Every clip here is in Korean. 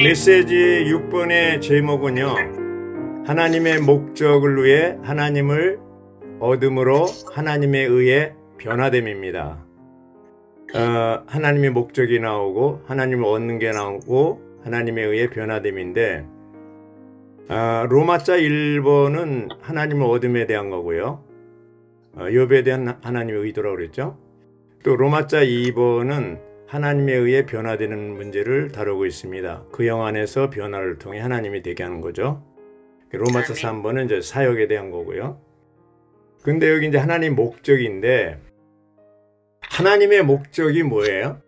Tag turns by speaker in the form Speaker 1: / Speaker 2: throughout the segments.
Speaker 1: 메시지 6번의 제목은요. 하나님의 목적을 위해 하나님을 얻음으로 하나님에 의해 변화됨입니다. 어, 하나님의 목적이 나오고 하나님을 얻는 게 나오고 하나님에 의해 변화됨인데 어, 로마자 1번은 하나님을 얻음에 대한 거고요. 어, 욥에 대한 하나님의 의도라고 그랬죠. 또 로마자 2번은 하나님에 의해 변화되는 문제를 다루고 있습니다. 그 영 안에서 변화를 통해 하나님이 되게 하는 거죠. 로마서 3번은 이제 사역에 대한 거고요. 근데 여기 이제 하나님 목적인데 하나님의 목적이 뭐예요?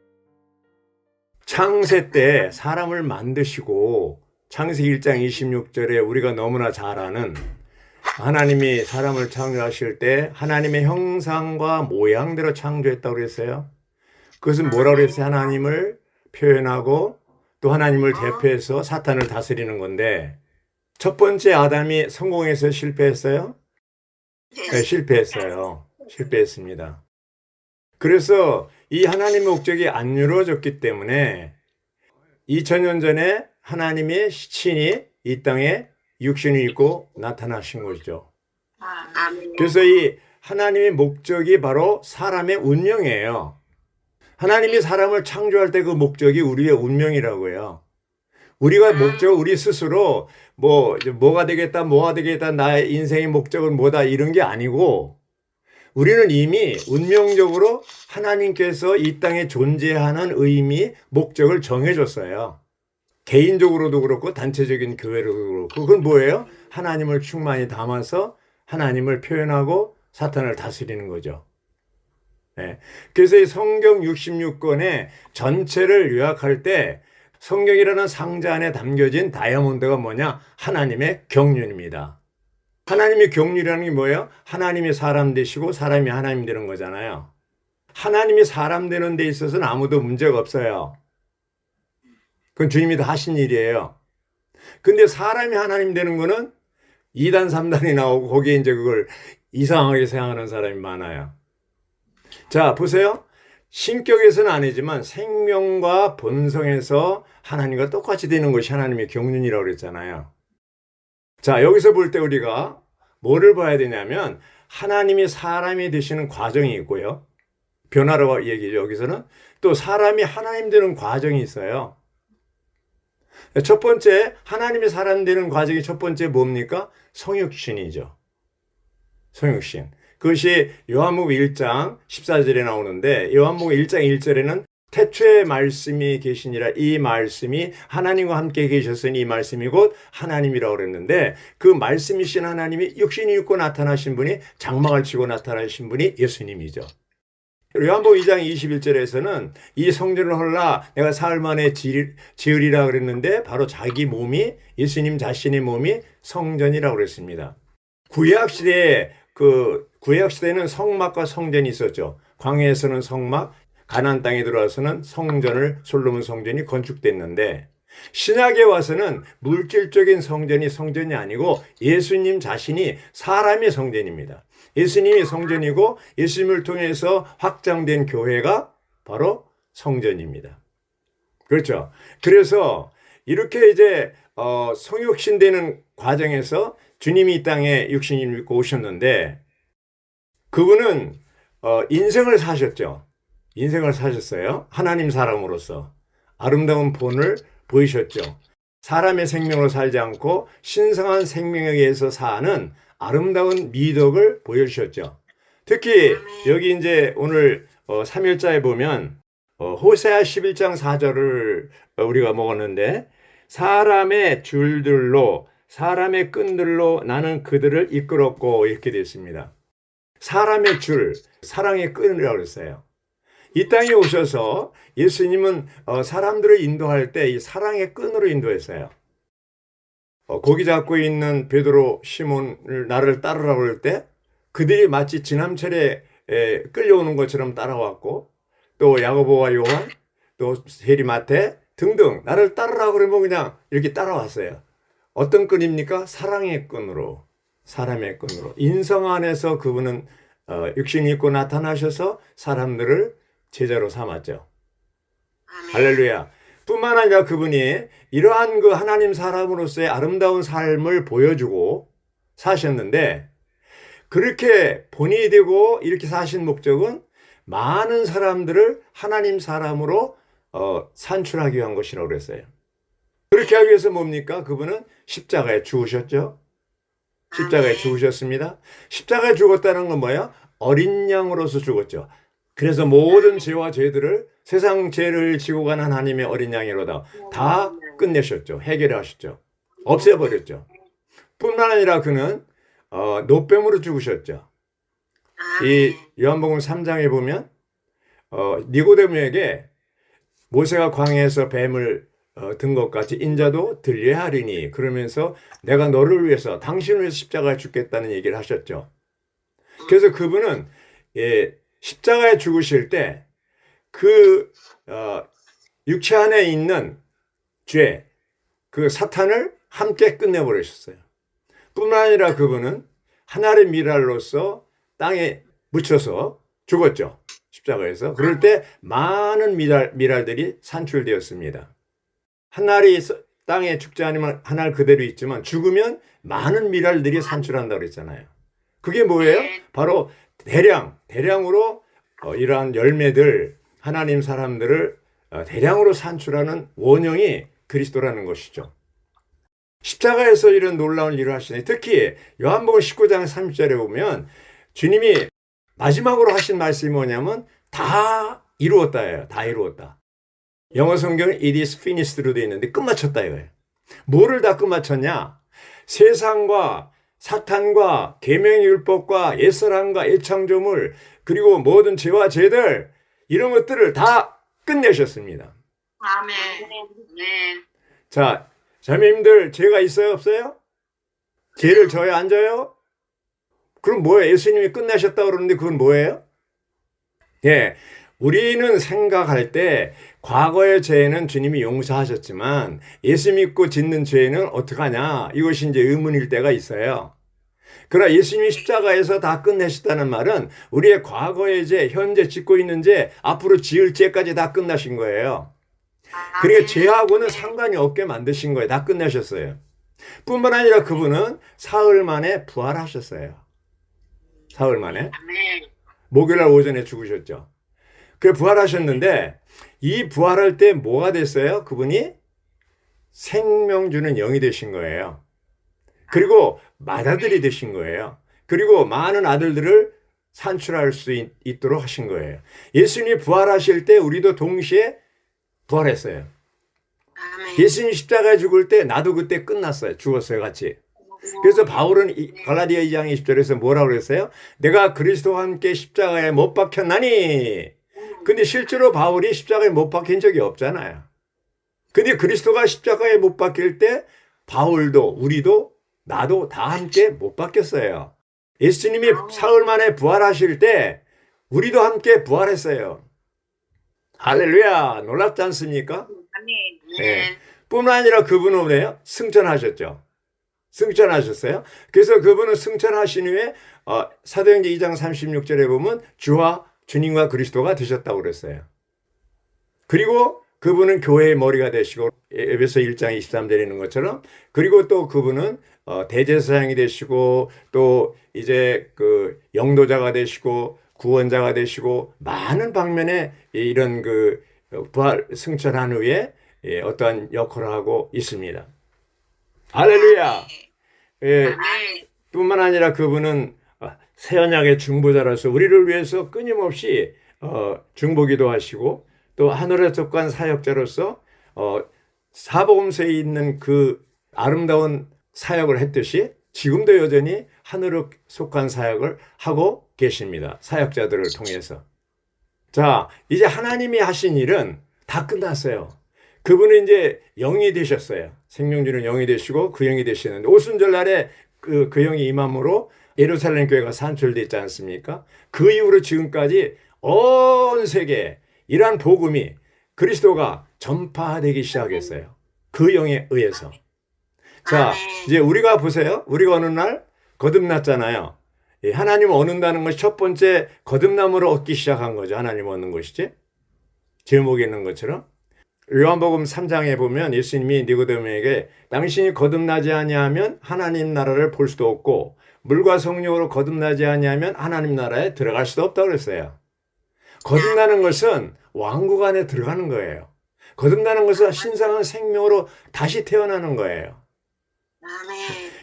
Speaker 1: 창세 때 사람을 만드시고 창세기 1장 26절에 우리가 너무나 잘 아는 하나님이 사람을 창조하실 때 하나님의 형상과 모양대로 창조했다고 그랬어요. 그것은 뭐라고 그랬어요? 하나님을 표현하고 또 하나님을 대표해서 사탄을 다스리는 건데 첫 번째 아담이 성공해서 실패했어요? 네, 실패했어요. 실패했습니다. 그래서 이 하나님의 목적이 안 이루어졌기 때문에 2000년 전에 하나님의 신이 이 땅에 육신을 입고 나타나신 거죠.
Speaker 2: 아멘.
Speaker 1: 그래서 이 하나님의 목적이 바로 사람의 운명이에요. 하나님이 사람을 창조할 때 그 목적이 우리의 운명이라고요. 우리가 목적, 우리 스스로 뭐, 뭐가 되겠다, 뭐가 되겠다, 나의 인생의 목적은 뭐다, 이런 게 아니고, 우리는 이미 운명적으로 하나님께서 이 땅에 존재하는 의미, 목적을 정해줬어요. 개인적으로도 그렇고, 단체적인 교회로도 그렇고, 그건 뭐예요? 하나님을 충만히 담아서 하나님을 표현하고 사탄을 다스리는 거죠. 예. 그래서 이 성경 66권의 전체를 요약할 때 성경이라는 상자 안에 담겨진 다이아몬드가 뭐냐? 하나님의 경륜입니다. 하나님의 경륜이라는 게 뭐예요? 하나님이 사람 되시고 사람이 하나님 되는 거잖아요. 하나님이 사람 되는 데 있어서는 아무도 문제가 없어요. 그건 주님이 다 하신 일이에요. 근데 사람이 하나님 되는 거는 2단, 3단이 나오고 거기에 이제 그걸 이상하게 생각하는 사람이 많아요. 자, 보세요. 신격에서는 아니지만 생명과 본성에서 하나님과 똑같이 되는 것이 하나님의 경륜이라고 그랬잖아요. 자, 여기서 볼 때 우리가 뭐를 봐야 되냐면 하나님이 사람이 되시는 과정이 있고요. 변화라고 얘기죠. 여기서는 또 사람이 하나님 되는 과정이 있어요. 첫 번째, 하나님이 사람 되는 과정이 첫 번째 뭡니까? 성육신이죠. 성육신. 그것이 요한복음 1장 14절에 나오는데 요한복음 1장 1절에는 태초에 말씀이 계시니라 이 말씀이 하나님과 함께 계셨으니 이 말씀이 곧 하나님이라고 그랬는데 그 말씀이신 하나님이 육신이 입고 나타나신 분이 장막을 치고 나타나신 분이 예수님이죠. 요한복음 2장 21절에서는 이 성전을 헐라 내가 사흘 만에 지- 지으리라 그랬는데 바로 자기 몸이 예수님 자신의 몸이 성전이라고 그랬습니다. 구약 시대에 그 구약 시대에는 성막과 성전이 있었죠. 광야에서는 성막, 가나안 땅에 들어와서는 성전을 솔로몬 성전이 건축됐는데 신약에 와서는 물질적인 성전이 성전이 아니고 예수님 자신이 사람의 성전입니다. 예수님이 성전이고 예수님을 통해서 확장된 교회가 바로 성전입니다. 그렇죠. 그래서 이렇게 이제 어, 성육신 되는 과정에서 주님이 이 땅에 육신을 입고 오셨는데 그분은 어, 인생을 사셨죠. 인생을 사셨어요. 하나님 사람으로서 아름다운 본을 보이셨죠. 사람의 생명으로 살지 않고 신성한 생명에 의해서 사는 아름다운 미덕을 보여주셨죠. 특히 여기 이제 오늘 어, 3일자에 보면 어, 호세아 11장 4절을 우리가 먹었는데 사람의 줄들로 사람의 끈들로 나는 그들을 이끌었고 이렇게 되어 있습니다. 사람의 줄, 사랑의 끈이라고 그랬어요. 이 땅에 오셔서 예수님은 어, 사람들을 인도할 때 이 사랑의 끈으로 인도했어요. 어, 고기 잡고 있는 베드로 시몬을 나를 따르라고 할 때 그들이 마치 지남철에 에, 끌려오는 것처럼 따라왔고 또 야고보와 요한 또 세리마테 등등 나를 따르라고 그러면 그냥 이렇게 따라왔어요. 어떤 끈입니까? 사랑의 끈으로 사람의 끈으로 인성 안에서 그분은 어, 육신 입고 나타나셔서 사람들을 제자로 삼았죠. 할렐루야. 뿐만 아니라 그분이 이러한 그 하나님 사람으로서의 아름다운 삶을 보여주고 사셨는데 그렇게 본이 되고 이렇게 사신 목적은 많은 사람들을 하나님 사람으로 어, 산출하기 위한 것이라고 그랬어요. 그렇게 하기 위해서 뭡니까? 그분은 십자가에 죽으셨죠. 십자가에 죽으셨습니다. 십자가에 죽었다는 건 뭐예요? 어린 양으로서 죽었죠. 그래서 모든 죄와 죄들을 세상 죄를 지고 간 하나님의 어린 양이로다 다 끝내셨죠. 해결하셨죠. 없애버렸죠. 뿐만 아니라 그는 어, 노뱀으로 죽으셨죠. 이 요한복음 3장에 보면 어, 니고데모에게 모세가 광야에서 뱀을 어, 든것 같이 인자도 들려야 하리니 그러면서 내가 너를 위해서 당신을 위해서 십자가에 죽겠다는 얘기를 하셨죠. 그래서 그분은 예, 십자가에 죽으실 때그 어, 육체 안에 있는 죄, 그 사탄을 함께 끝내버리셨어요. 뿐만 아니라 그분은 하나의 미랄로서 땅에 묻혀서 죽었죠. 십자가에서. 그럴 때 많은 미랄, 미랄들이 산출되었습니다. 하늘이 땅에 죽지 않으면 하늘 그대로 있지만 죽으면 많은 미랄들이 산출한다고 그랬잖아요. 그게 뭐예요? 바로 대량, 대량으로 어, 이러한 열매들, 하나님 사람들을 어, 대량으로 산출하는 원형이 그리스도라는 것이죠. 십자가에서 이런 놀라운 일을 하시네. 특히 요한복음 19장 30절에 보면 주님이 마지막으로 하신 말씀이 뭐냐면 다 이루었다예요. 다 이루었다. 영어 성경은 it is finished로 되어 있는데 끝마쳤다 이거예요. 뭐를 다 끝마쳤냐? 세상과 사탄과 계명의 율법과 옛사람과 애창조물 그리고 모든 죄와 죄들 이런 것들을 다 끝내셨습니다.
Speaker 2: 아멘. 네.
Speaker 1: 자, 자매님들 죄가 있어요 없어요? 죄를 져요 안 져요? 그럼 뭐예요? 예수님이 끝내셨다 그러는데 그건 뭐예요? 예, 우리는 생각할 때 과거의 죄는 주님이 용서하셨지만 예수 믿고 짓는 죄는 어떡하냐 이것이 이제 의문일 때가 있어요. 그러나 예수님이 십자가에서 다 끝내셨다는 말은 우리의 과거의 죄, 현재 짓고 있는 죄, 앞으로 지을 죄까지 다 끝나신 거예요. 그러니까 죄하고는 상관이 없게 만드신 거예요. 다 끝내셨어요. 뿐만 아니라 그분은 사흘 만에 부활하셨어요. 사흘 만에.
Speaker 2: 아멘.
Speaker 1: 목요일 날 오전에 죽으셨죠. 그 부활하셨는데 이 부활할 때 뭐가 됐어요? 그분이 생명 주는 영이 되신 거예요. 그리고 맏아들이 되신 거예요. 그리고 많은 아들들을 산출할 수 있, 있도록 하신 거예요. 예수님이 부활하실 때 우리도 동시에 부활했어요. 예수님 십자가에 죽을 때 나도 그때 끝났어요. 죽었어요, 같이. 그래서 바울은 이 갈라디아 2장 20절에서 뭐라고 그랬어요? 내가 그리스도와 함께 십자가에 못 박혔나니. 근데 실제로 바울이 십자가에 못 박힌 적이 없잖아요. 근데 그리스도가 십자가에 못 박힐 때 바울도 우리도 나도 다 함께 못 박혔어요. 예수님이 사흘 만에 부활하실 때 우리도 함께 부활했어요. 할렐루야. 놀랍지 않습니까?
Speaker 2: 네.
Speaker 1: 뿐만 아니라 그분은 뭐예요? 승천하셨죠. 승천하셨어요. 그래서 그분은 승천하신 후에 어, 사도행전 2장 36절에 보면 주와 주님과 그리스도가 되셨다고 그랬어요. 그리고 그분은 교회의 머리가 되시고 에베소 1장 23절에 있는 것처럼 그리고 또 그분은 어, 대제사장이 되시고 또 이제 그 영도자가 되시고 구원자가 되시고 많은 방면에 이런 그 부활 승천한 후에 예, 어떠한 역할을 하고 있습니다. 할렐루야. 예,
Speaker 2: 아멘.
Speaker 1: 뿐만 아니라 그분은 어, 새 언약의 중보자로서 우리를 위해서 끊임없이 어, 중보기도 하시고 또 하늘에 속한 사역자로서 어, 사복음서에 있는 그 아름다운 사역을 했듯이 지금도 여전히 하늘에 속한 사역을 하고 계십니다. 사역자들을 통해서. 자, 이제 하나님이 하신 일은 다 끝났어요. 그분은 이제 영이 되셨어요. 생명주는 영이 되시고 그 영이 되시는데 오순절 날에 그, 그 영이 임함으로 예루살렘 교회가 산출됐지 않습니까? 그 이후로 지금까지 온 세계에 이러한 복음이 그리스도가 전파되기 시작했어요. 그 영에 의해서. 자, 이제 우리가 보세요. 우리가 어느 날 거듭났잖아요. 예, 하나님 얻는다는 것이 첫 번째 거듭남으로 얻기 시작한 거죠. 하나님 얻는 것이지. 제목에 있는 것처럼. 요한복음 3장에 보면 예수님이 니고데모에게 당신이 거듭나지 아니하면 하나님 나라를 볼 수도 없고 물과 성령으로 거듭나지 아니하면 하나님 나라에 들어갈 수도 없다고 그랬어요. 거듭나는 것은 왕국 안에 들어가는 거예요. 거듭나는 것은 신성한 생명으로 다시 태어나는 거예요.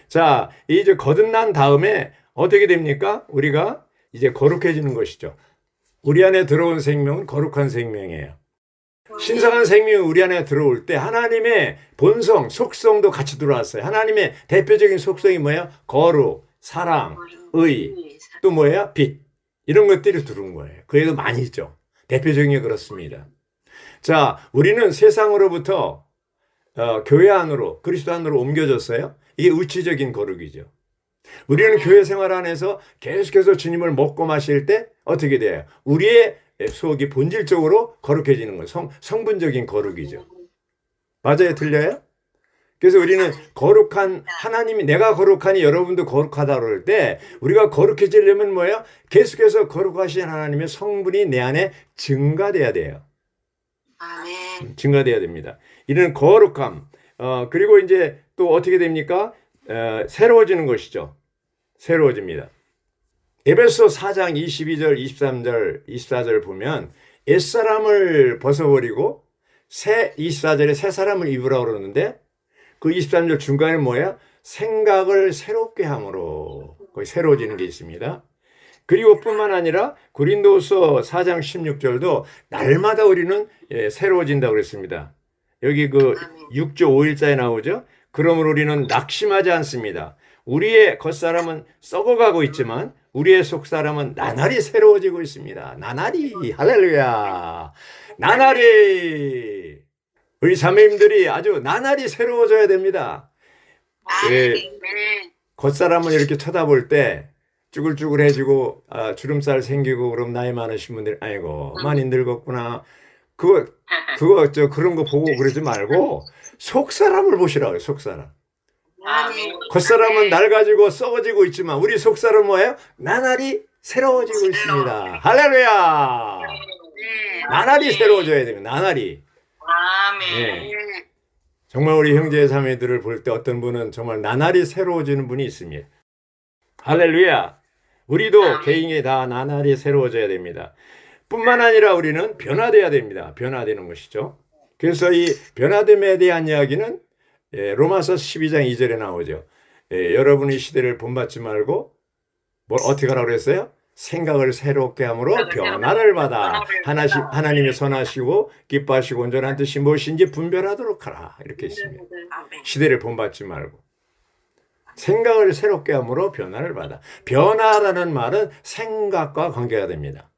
Speaker 1: 자, 이제 거듭난 다음에 어떻게 됩니까? 우리가 이제 거룩해지는 것이죠. 우리 안에 들어온 생명은 거룩한 생명이에요. 신성한 생명이 우리 안에 들어올 때 하나님의 본성, 속성도 같이 들어왔어요. 하나님의 대표적인 속성이 뭐예요? 거룩, 사랑, 의, 또 뭐예요? 빛. 이런 것들이 들어온 거예요. 그 애도 많이 있죠. 대표적인 게 그렇습니다. 자, 우리는 세상으로부터 어, 교회 안으로, 그리스도 안으로 옮겨졌어요. 이게 우치적인 거룩이죠. 우리는 교회 생활 안에서 계속해서 주님을 먹고 마실 때 어떻게 돼요? 우리의 속이 본질적으로 거룩해지는 거예요. 성, 성분적인 거룩이죠. 맞아요? 틀려요? 그래서 우리는 거룩한 하나님이 내가 거룩하니 여러분도 거룩하다 그럴 때 우리가 거룩해지려면 뭐예요? 계속해서 거룩하신 하나님의 성분이 내 안에 증가돼야 돼요.
Speaker 2: 아멘.
Speaker 1: 증가돼야 됩니다. 이런 거룩함. 어, 그리고 이제 또 어떻게 됩니까? 어, 새로워지는 것이죠. 새로워집니다. 에베소 4장 22절, 23절, 24절 보면 옛사람을 벗어버리고 새 24절에 새 사람을 입으라 그러는데 그 23절 중간에 뭐야? 생각을 새롭게 함으로 거기 새로워지는 게 있습니다. 그리고 뿐만 아니라 고린도서 4장 16절도 날마다 우리는 예, 새로워진다고 그랬습니다. 여기 그 6조 5일자에 나오죠. 그러므로 우리는 낙심하지 않습니다. 우리의 겉사람은 썩어가고 있지만 우리의 속사람은 나날이 새로워지고 있습니다. 나날이 할렐루야. 나날이 우리 자매님들이 아주 나날이 새로워져야 됩니다. 예.
Speaker 2: 아멘.
Speaker 1: 겉사람을 이렇게 쳐다볼 때 쭈글쭈글해지고 아, 주름살 생기고 그럼 나이 많으신 분들 아이고 많이 늙었구나 그거 그거 저 그런 거 보고 그러지 말고 속 사람을 보시라고요 속 사람
Speaker 2: 아멘.
Speaker 1: 겉사람은 낡아지고 썩어지고 있지만 우리 속 사람 뭐예요 나날이 새로워지고 있습니다 할렐루야
Speaker 2: 네.
Speaker 1: 나날이 새로워져야 됩니다 나날이
Speaker 2: 아멘.
Speaker 1: 예. 정말 우리 형제 자매들을 볼 때 어떤 분은 정말 나날이 새로워지는 분이 있습니다. 할렐루야. 우리도
Speaker 2: 아멘.
Speaker 1: 개인이 다 나날이 새로워져야 됩니다. 뿐만 아니라 우리는 변화돼야 됩니다. 변화되는 것이죠. 그래서 이 변화됨에 대한 이야기는 예, 로마서 12장 2절에 나오죠. 예, 여러분이 시대를 본받지 말고 뭘 어떻게 하라고 그랬어요? 생각을 새롭게 함으로 변화를 받아 하나시, 하나님의 선하시고 기뻐하시고 온전한 뜻이 무엇인지 분별하도록 하라 이렇게 있습니다.
Speaker 2: 아멘.
Speaker 1: 시대를 본받지 말고 생각을 새롭게 함으로 변화를 받아. 변화라는 말은 생각과 관계가 됩니다.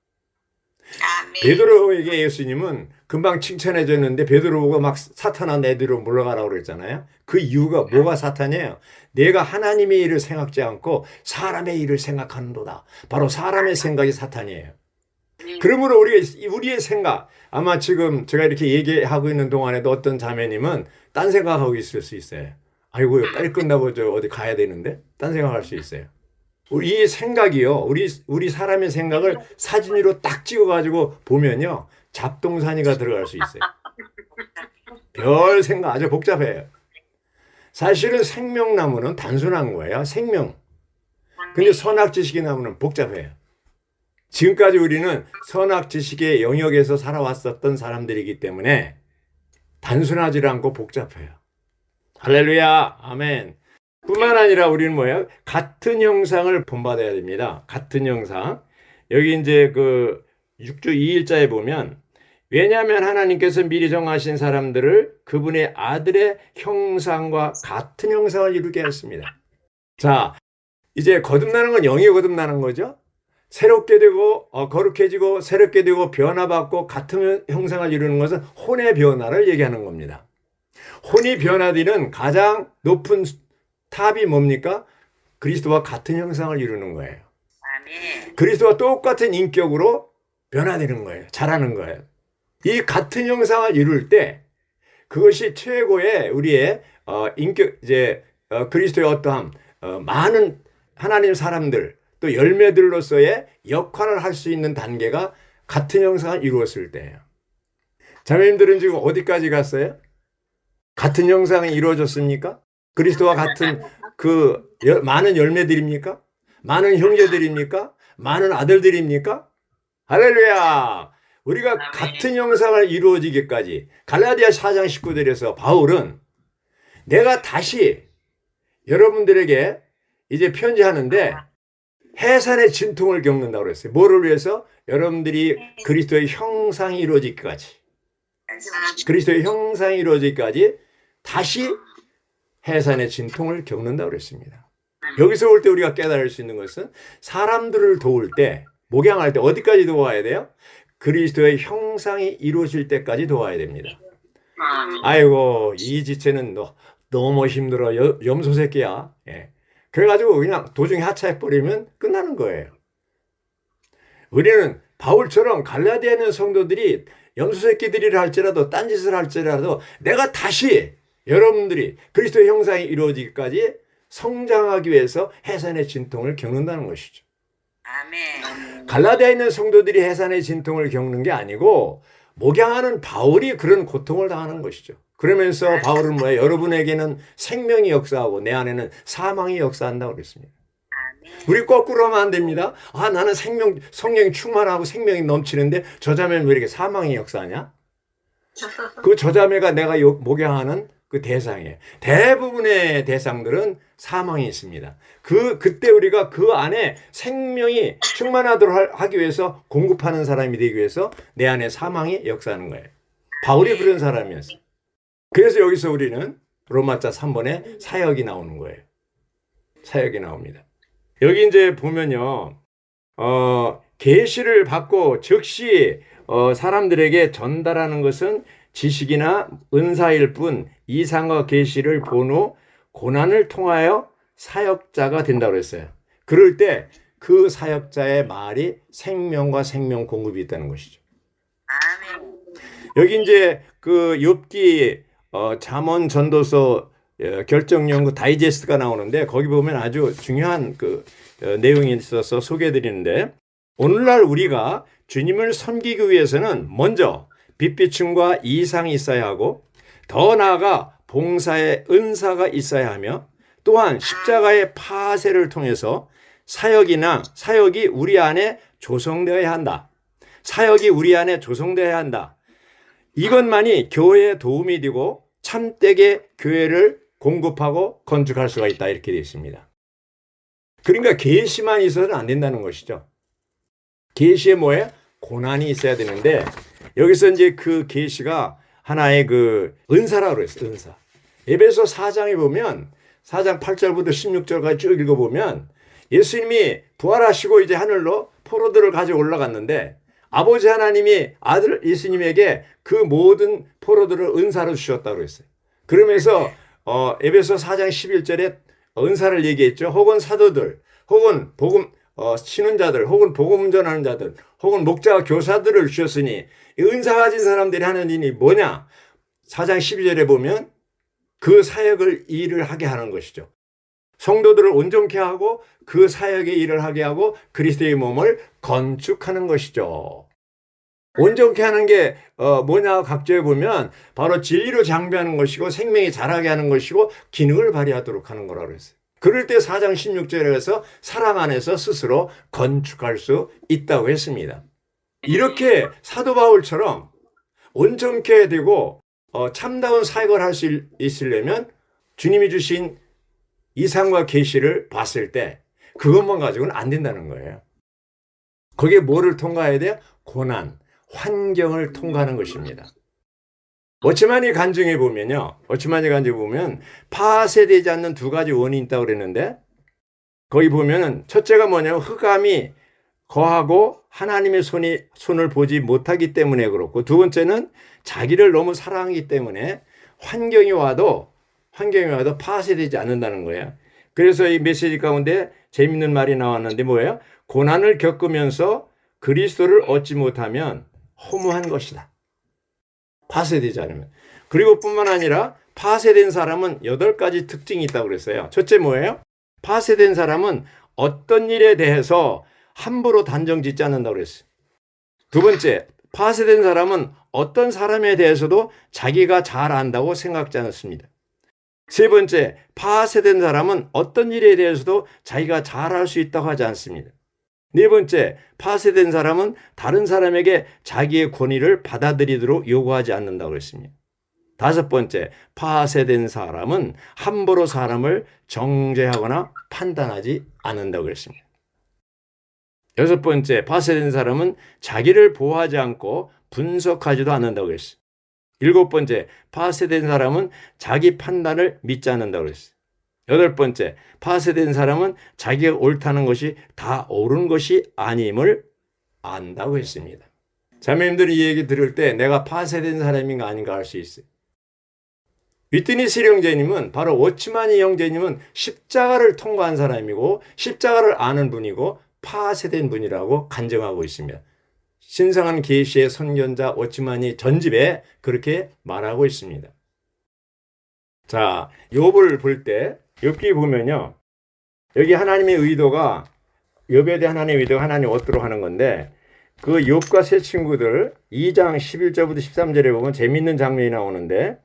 Speaker 2: 아멘.
Speaker 1: 베드로에게 예수님은 금방 칭찬해 줬는데 베드로 보고 막 사탄아 내 뒤로 물러가라고 그랬잖아요. 그 이유가 뭐가 사탄이에요? 내가 하나님의 일을 생각지 않고 사람의 일을 생각하는도다. 바로 사람의 생각이 사탄이에요. 그러므로 우리가 우리의 생각 아마 지금 제가 이렇게 얘기하고 있는 동안에도 어떤 자매님은 딴 생각하고 있을 수 있어요. 아이고 빨리 끝나고 저 어디 가야 되는데 딴 생각할 수 있어요. 우리 이 생각이요. 우리 우리 사람의 생각을 사진으로 딱 찍어 가지고 보면요 잡동사니가 들어갈 수 있어요. 별 생각 아주 복잡해요. 사실은 생명나무는 단순한 거예요. 생명. 근데 선악 지식의 나무는 복잡해요. 지금까지 우리는 선악 지식의 영역에서 살아왔었던 사람들이기 때문에 단순하지 않고 복잡해요. 할렐루야, 아멘. 뿐만 아니라 우리는 뭐예요? 같은 형상을 본받아야 됩니다. 같은 형상. 여기 이제 그 6주 2일자에 보면 왜냐하면 하나님께서 미리 정하신 사람들을 그분의 아들의 형상과 같은 형상을 이루게 했습니다. 자, 이제 거듭나는 건 영이 거듭나는 거죠. 새롭게 되고 어, 거룩해지고 새롭게 되고 변화받고 같은 형상을 이루는 것은 혼의 변화를 얘기하는 겁니다. 혼이 변화되는 가장 높은 탑이 뭡니까? 그리스도와 같은 형상을 이루는 거예요.
Speaker 2: 아멘.
Speaker 1: 그리스도와 똑같은 인격으로 변화되는 거예요. 자라는 거예요. 이 같은 형상을 이룰 때 그것이 최고의 우리의 어, 인격 이제 어, 그리스도의 어떠함 어, 많은 하나님 사람들 또 열매들로서의 역할을 할 수 있는 단계가 같은 형상을 이루었을 때예요. 자매님들은 지금 어디까지 갔어요? 같은 형상이 이루어졌습니까? 그리스도와 같은 그 여- 많은 열매들입니까? 많은 형제들입니까? 많은 아들들입니까? 할렐루야! 우리가. 같은 형상을 이루어지기까지 갈라디아 4장 19절에서 바울은 내가 다시 여러분들에게 이제 편지하는데 해산의 진통을 겪는다고 그랬어요. 뭐를 위해서? 여러분들이 그리스도의 형상이 이루어지기까지. 그리스도의 형상이 이루어지기까지 다시 해산의 진통을 겪는다고 그랬습니다. 여기서 올 때 우리가 깨달을 수 있는 것은 사람들을 도울 때, 목양할 때 어디까지 도와야 돼요? 그리스도의 형상이 이루어질 때까지 도와야 됩니다. 아이고 이 지체는 너, 너무 힘들어 여- 염소 새끼야. 예. 그래가지고 그냥 도중에 하차해 버리면 끝나는 거예요. 우리는 바울처럼 갈라디아 있는 성도들이 염소 새끼들이라 할지라도 딴짓을 할지라도 내가 다시 여러분들이 그리스도의 형상이 이루어지기까지 성장하기 위해서 해산의 진통을 겪는다는 것이죠.
Speaker 2: 아멘.
Speaker 1: 갈라디아에 있는 성도들이 해산의 진통을 겪는 게 아니고 목양하는 바울이 그런 고통을 당하는 것이죠. 그러면서 바울은 뭐예요? 여러분에게는 생명이 역사하고 내 안에는 사망이 역사한다고 그랬습니다. 우리 거꾸로 하면 안 됩니다. 아, 나는 생명, 성령이 충만하고 생명이 넘치는데 저 자매는 왜 이렇게 사망이 역사하냐? 그 저 자매가 내가 요- 목양하는 그 대상이에요. 대부분의 대상들은 사망이 있습니다. 그, 그때 우리가 그 안에 생명이 충만하도록 할- 하기 위해서 공급하는 사람이 되기 위해서 내 안에 사망이 역사하는 거예요. 바울이 그런 사람이었어요. 그래서 여기서 우리는 로마자 3번에 사역이 나오는 거예요. 사역이 나옵니다. 여기 이제 보면요. 어, 계시를 받고 즉시 어, 사람들에게 전달하는 것은 지식이나 은사일 뿐 이상과 계시를 본 후 고난을 통하여 사역자가 된다고 그랬어요. 그럴 때 그 사역자의 말이 생명과 생명 공급이 있다는 것이죠. 여기 이제 그 욥기 어, 잠언 전도서 어, 결정 연구 다이제스트가 나오는데 거기 보면 아주 중요한 그 어, 내용이 있어서 소개해 드리는데 오늘날 우리가 주님을 섬기기 위해서는 먼저 빛비춤과 이상이 있어야 하고 더 나아가 봉사의 은사가 있어야 하며 또한 십자가의 파쇄를 통해서 사역이나 사역이 우리 안에 조성되어야 한다. 사역이 우리 안에 조성되어야 한다. 이것만이 교회에 도움이 되고 참되게 교회를 공급하고 건축할 수가 있다 이렇게 되어 있습니다. 그러니까 계시만 있어서는 안 된다는 것이죠. 계시에 뭐예요? 고난이 있어야 되는데 여기서 이제 그 계시가 하나의 그 은사라고 그랬어요. 은사. 에베소 4장에 보면 4장 8절부터 16절까지 쭉 읽어보면 예수님이 부활하시고 이제 하늘로 포로들을 가지고 올라갔는데 아버지 하나님이 아들 예수님에게 그 모든 포로들을 은사로 주셨다고 그랬어요. 그러면서 어, 에베소 4장 11절에 은사를 얘기했죠. 혹은 사도들, 혹은 복음 어, 신은자들, 혹은 복음 운전하는 자들, 혹은 목자와 교사들을 주셨으니 이 은사 가진 사람들이 하는 일이 뭐냐? 4장 12절에 보면 그 사역을 일을 하게 하는 것이죠. 성도들을 온전케 하고 그 사역의 일을 하게 하고 그리스도의 몸을 건축하는 것이죠. 온전케 하는 게 어, 뭐냐 각조에 보면 바로 진리로 장비하는 것이고 생명이 자라게 하는 것이고 기능을 발휘하도록 하는 거라고 그랬어요. 그럴 때 4장 16절에서 사랑 안에서 스스로 건축할 수 있다고 했습니다. 이렇게 사도 바울처럼 온전케 되고 어, 참다운 사역을 할 수 있으려면 주님이 주신 이상과 계시를 봤을 때 그것만 가지고는 안 된다는 거예요. 거기에 뭐를 통과해야 돼요? 고난, 환경을 통과하는 것입니다. 어치만이 간증해 보면요. 어치만이 간증해 보면 파쇄되지 않는 두 가지 원인이 있다고 그랬는데 거기 보면은 첫째가 뭐냐면 흑암이 거하고 하나님의 손이 손을 보지 못하기 때문에 그렇고 두 번째는 자기를 너무 사랑하기 때문에 환경이 와도 환경이 와도 파쇄되지 않는다는 거예요. 그래서 이 메시지 가운데 재밌는 말이 나왔는데 뭐예요? 고난을 겪으면서 그리스도를 얻지 못하면 허무한 것이다. 파쇄되지 않으면. 그리고 뿐만 아니라 파쇄된 사람은 여덟 가지 특징이 있다고 그랬어요. 첫째 뭐예요? 파쇄된 사람은 어떤 일에 대해서 함부로 단정 짓지 않는다고 그랬어요. 두 번째, 파쇄된 사람은 어떤 사람에 대해서도 자기가 잘 안다고 생각지 않습니다. 세 번째, 파쇄된 사람은 어떤 일에 대해서도 자기가 잘 할 수 있다고 하지 않습니다. 네 번째, 파쇄된 사람은 다른 사람에게 자기의 권위를 받아들이도록 요구하지 않는다고 했습니다. 다섯 번째, 파쇄된 사람은 함부로 사람을 정죄하거나 판단하지 않는다고 했습니다. 여섯 번째, 파쇄된 사람은 자기를 보호하지 않고 분석하지도 않는다고 했어요. 일곱 번째, 파쇄된 사람은 자기 판단을 믿지 않는다고 그랬어요. 여덟 번째, 파쇄된 사람은 자기가 옳다는 것이 다 옳은 것이 아님을 안다고 했습니다. 자매님들이 이 얘기 들을 때 내가 파쇄된 사람인가 아닌가 알 수 있어요. 위트니스 형제님은 바로 워치마니 형제님은 십자가를 통과한 사람이고 십자가를 아는 분이고 파쇄된 분이라고 간증하고 있습니다. 신성한 계시의 선견자 워치만이 전집에 그렇게 말하고 있습니다. 자, 욥을 볼 때 욥기 보면요. 여기 하나님의 의도가 욥에 대한 하나님의 의도가 하나님 얻도록 하는 건데 그 욥과 세 친구들 2장 11절부터 13절에 보면 재밌는 장면이 나오는데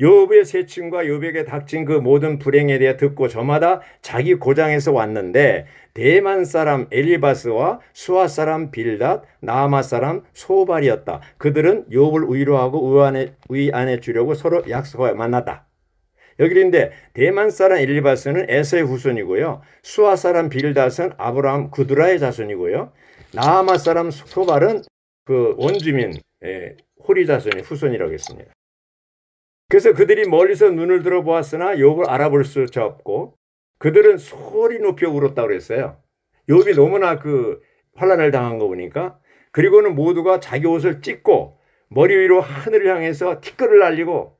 Speaker 1: 욥의 세 친구가 욥에게 닥친 그 모든 불행에 대해 듣고 저마다 자기 고장에서 왔는데 대만 사람 엘리바스와 수아 사람 빌닷, 나아마 사람 소발이었다. 그들은 욥을 위로하고 의안에, 위안해 주려고 서로 약속하여 만났다. 여기인데 대만 사람 엘리바스는 에서의 후손이고요. 수아 사람 빌닷은 아브라함 구드라의 자손이고요. 나아마 사람 소발은 그 원주민 예, 호리 자손의 후손이라고 했습니다. 그래서 그들이 멀리서 눈을 들어 보았으나 욥을 알아볼 수 없고 그들은 소리 높여 울었다고 그랬어요. 욥이 너무나 그 환란을 당한 거 보니까 그리고는 모두가 자기 옷을 찢고 머리 위로 하늘을 향해서 티끌을 날리고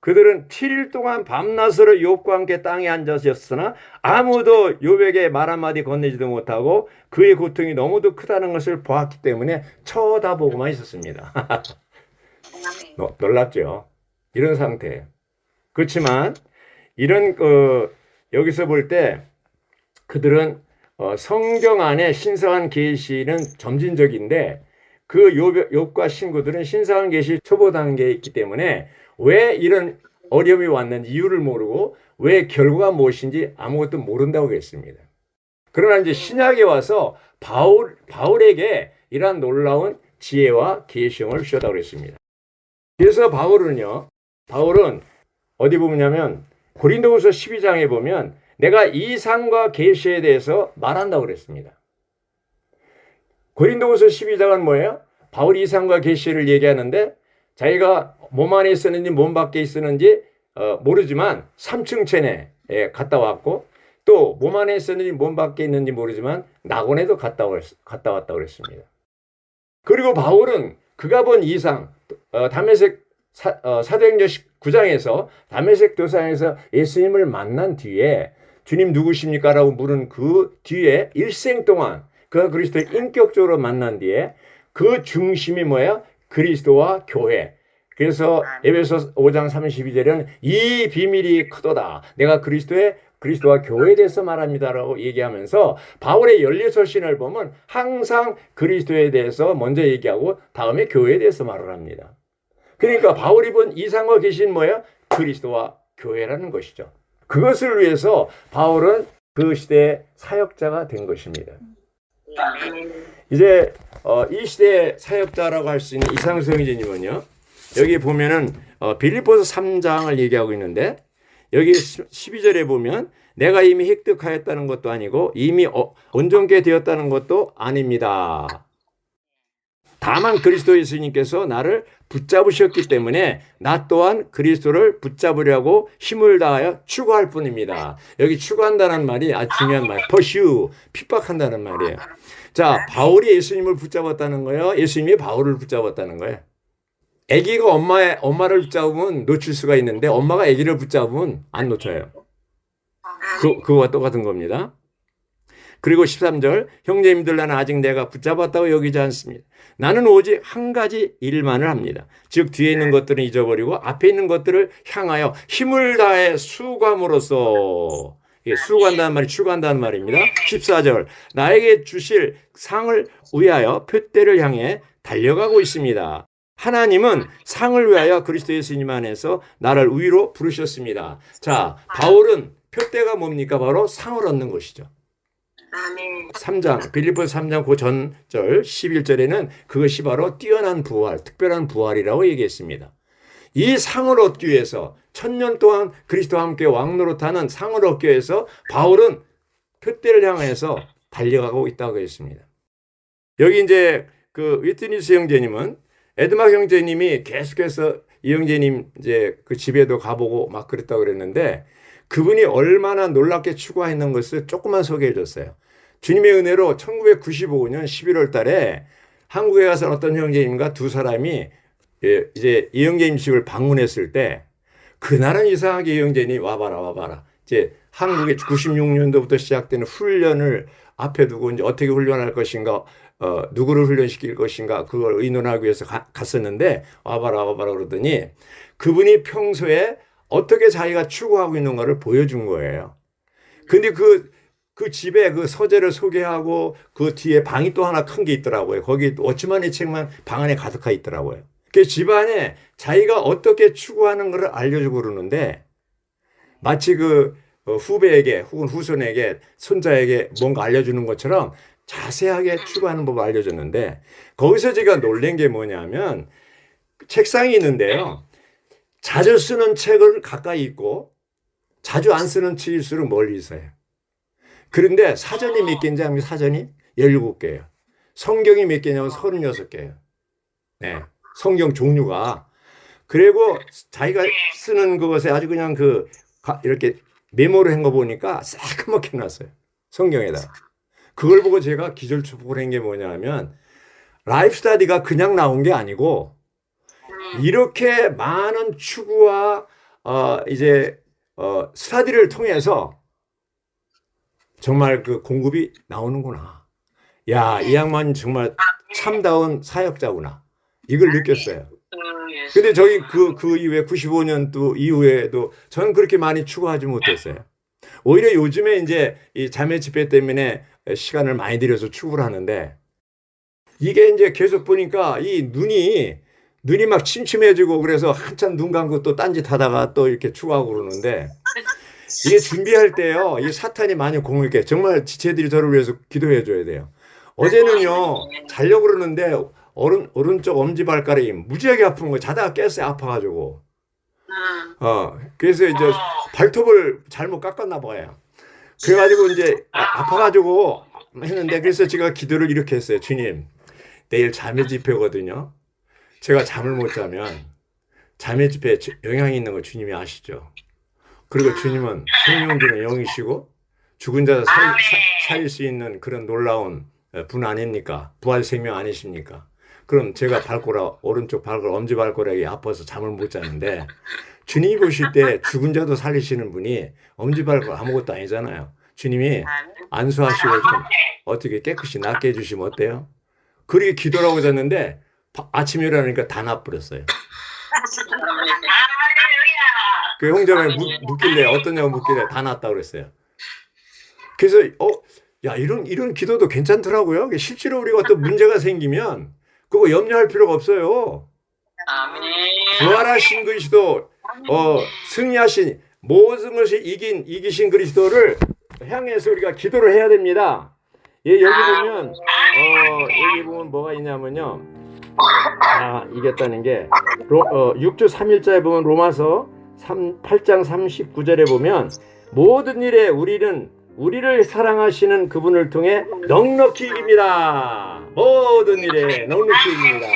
Speaker 1: 그들은 7일 동안 밤낮으로 욥과 함께 땅에 앉아졌으나 아무도 욥에게 말 한마디 건네지도 못하고 그의 고통이 너무도 크다는 것을 보았기 때문에 쳐다보고만 있었습니다. 노- 놀랍죠. 이런 상태예요. 그렇지만 이런 그 여기서 볼 때 그들은 어, 성경 안에 신성한 계시는 점진적인데 그 욥- 욥과 친구들은 신성한 계시 초보 단계에 있기 때문에 왜 이런 어려움이 왔는지 이유를 모르고 왜 결과가 무엇인지 아무것도 모른다고 했습니다. 그러나 이제 신약에 와서 바울 바울에게 이러한 놀라운 지혜와 계시형을 주셨다고 그랬습니다. 그래서 바울은요. 바울은 어디 보냐면 고린도후서 12장에 보면 내가 이상과 계시에 대해서 말한다고 그랬습니다. 고린도후서 12장은 뭐예요? 바울이 이상과 계시를 얘기하는데 자기가 몸 안에 있었는지 몸 밖에 있었는지 어, 모르지만 3층 체내에 갔다 왔고 또 몸 안에 있었는지 몸 밖에 있는지 모르지만 낙원에도 갔다, 왔, 갔다 왔다고 그랬습니다. 그리고 바울은 그가 본 이상 어, 담에색 사, 어, 사도행전 19장에서 담에색 도상에서 예수님을 만난 뒤에 주님 누구십니까? 라고 물은 그 뒤에 일생 동안 그가 그리스도를 인격적으로 만난 뒤에 그 중심이 뭐야? 그리스도와 교회. 그래서 에베소 5장 32절에는 이 비밀이 크도다. 내가 그리스도의 그리스도와 교회에 대해서 말합니다라고 얘기하면서 바울의 열리서신을 보면 항상 그리스도에 대해서 먼저 얘기하고 다음에 교회에 대해서 말을 합니다. 그러니까 바울이 본 이상과 계신 뭐예요? 그리스도와 교회라는 것이죠. 그것을 위해서 바울은 그 시대의 사역자가 된 것입니다. 이제 어, 이 시대의 사역자라고 할 수 있는 이상성 이제님은요. 여기 보면은 어, 빌립보서 3장을 얘기하고 있는데 여기 12절에 보면 내가 이미 획득하였다는 것도 아니고 이미 어, 온전케 되었다는 것도 아닙니다. 다만 그리스도 예수님께서 나를 붙잡으셨기 때문에 나 또한 그리스도를 붙잡으려고 힘을 다하여 추구할 뿐입니다. 여기 추구한다는 말이 아주 중요한 말, pursue, 핍박한다는 말이에요. 자, 바울이 예수님을 붙잡았다는 거예요. 예수님이 바울을 붙잡았다는 거예요. 아기가 엄마의 엄마를 붙잡으면 놓칠 수가 있는데 엄마가 아기를 붙잡으면 안 놓쳐요. 그 그거와 똑같은 겁니다. 그리고 13절 형제님들 나는 아직 내가 붙잡았다고 여기지 않습니다. 나는 오직 한 가지 일만을 합니다. 즉 뒤에 있는 것들은 잊어버리고 앞에 있는 것들을 향하여 힘을 다해 수감으로써 예, 수고한다는 말이 추구한다는 말입니다. 14절 나에게 주실 상을 위하여 표대를 향해 달려가고 있습니다. 하나님은 상을 위하여 그리스도 예수님 안에서 나를 위로 부르셨습니다. 자, 바울은 표대가 뭡니까? 바로 상을 얻는 것이죠.
Speaker 2: 아멘.
Speaker 1: 3장, 빌리포스 3장 그 전절 11절에는 그것이 바로 뛰어난 부활, 특별한 부활이라고 얘기했습니다. 이 상을 얻기 위해서 천년 동안 그리스도와 함께 왕노릇하는 상을 얻기 위해서 바울은 표대를 향해서 달려가고 있다고 했습니다. 여기 이제 그 위트니스 형제님은 에드마 형제님이 계속해서 이 형제님 이제 그 집에도 가보고 막 그랬다고 그랬는데 그분이 얼마나 놀랍게 추구했는 것을 조금만 소개해 줬어요. 주님의 은혜로 1995년 11월 달에 한국에 가서 어떤 형제님과 두 사람이 예, 이제 이 형제님 집을 방문했을 때 그날은 이상하게 이 형제님 와봐라 와봐라. 이제 한국에 96년도부터 시작되는 훈련을 앞에 두고 이제 어떻게 훈련할 것인가 어, 누구를 훈련시킬 것인가 그걸 의논하기 위해서 가- 갔었는데 와봐라 와봐라 그러더니 그분이 평소에 어떻게 자기가 추구하고 있는 것을 보여준 거예요. 근데 그, 그 집에 그 서재를 소개하고 그 뒤에 방이 또 하나 큰 게 있더라고요. 거기 어찌만의 책만 방 안에 가득하 있더라고요. 그 집안에 자기가 어떻게 추구하는 것을 알려주고 그러는데 마치 그 어, 후배에게 혹은 후손에게 손자에게 뭔가 알려주는 것처럼 자세하게 추구하는 법을 알려줬는데 거기서 제가 놀란 게 뭐냐면 책상이 있는데요. 자주 쓰는 책을 가까이 있고 자주 안 쓰는 책일수록 멀리 있어요. 그런데 사전이 몇 개인지 사전이 17개예요. 성경이 몇 개냐면 36개예요. 네. 성경 종류가. 그리고 자기가 쓰는 그것에 아주 그냥 그 가- 이렇게 메모를 한 거 보니까 새까맣게 놨어요. 성경에다. 그걸 보고 제가 기절초폭을 한 게 뭐냐면 라이프 스타디가 그냥 나온 게 아니고 이렇게 많은 추구와 어, 이제 어, 스타디를 통해서 정말 그 공급이 나오는구나. 야, 이 양반 정말 참다운 사역자구나. 이걸 느꼈어요. 근데 저희 그, 그 이후에 95년도 이후에도 저는 그렇게 많이 추구하지 못했어요. 오히려 요즘에 이제 이 자매 집회 때문에 시간을 많이 들여서 추구를 하는데 이게 이제 계속 보니까 이 눈이 눈이 막 침침해지고 그래서 한참 눈 감고 또 딴짓 하다가 또 이렇게 추구하고 그러는데 이게 준비할 때요. 이 사탄이 많이 공을 깨. 정말 지체들이 저를 위해서 기도해 줘야 돼요. 어제는요. 자려고 그러는데 오른 오른쪽 엄지 발가락이 무지하게 아픈 거 자다가 깼어요. 아파 가지고.
Speaker 2: 음.
Speaker 1: 어. 그래서 이제 발톱을 잘못 깎았나 봐요. 그래 가지고 이제 아, 아파 가지고 했는데 그래서 제가 기도를 이렇게 했어요. 주님. 내일 자매 집회거든요. 제가 잠을 못 자면 자매 집회에 영향이 있는 거 주님이 아시죠? 그리고 주님은 생명 주는 영이시고 죽은 자 살릴 수 있는 그런 놀라운 분 아닙니까? 부활 생명 아니십니까? 그럼 제가 발꼬라 오른쪽 발꼬라 엄지 발꼬락이 아파서 잠을 못 자는데 주님이 보실 때 죽은 자도 살리시는 분이 엄지 발꼬락 아무것도 아니잖아요. 주님이. 안수하시고 좀 어떻게 깨끗이 낫게 해주시면 어때요? 그렇게 기도를 하고 잤는데 바- 아침에 일어나니까 다 나버렸어요. 그 형제가 묻- 묻길래 어떠냐고 묻길래 다 낫다 그랬어요. 그래서 어, 야 이런 이런 기도도 괜찮더라고요. 실제로 우리가 어떤 문제가 생기면 그거 염려할 필요가 없어요. 부활하신 그리스도, 어, 승리하신 모든 것을 이긴 이기신 그리스도를 향해서 우리가 기도를 해야 됩니다. 예, 여기 보면 어, 여기 보면 뭐가 있냐면요. 아, 이겼다는 게 로, 어, 6주 3일자에 보면 로마서 3, 8장 39절에 보면 모든 일에 우리는 우리를 사랑하시는 그분을 통해 넉넉히 이깁니다. 모든 일에 넉넉히 이깁니다.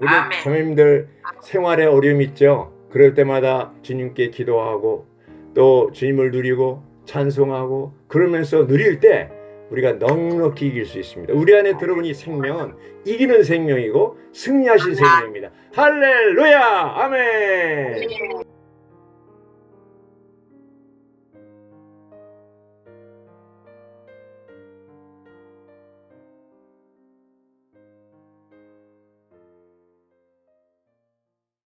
Speaker 1: 우리. 자매님들 생활에 어려움 있죠? 그럴 때마다 주님께 기도하고 또 주님을 누리고 찬송하고 그러면서 누릴 때 우리가 넉넉히 이길 수 있습니다. 우리 안에 들어온 이 생명은 이기는 생명이고 승리하신 생명입니다. 할렐루야! 아멘!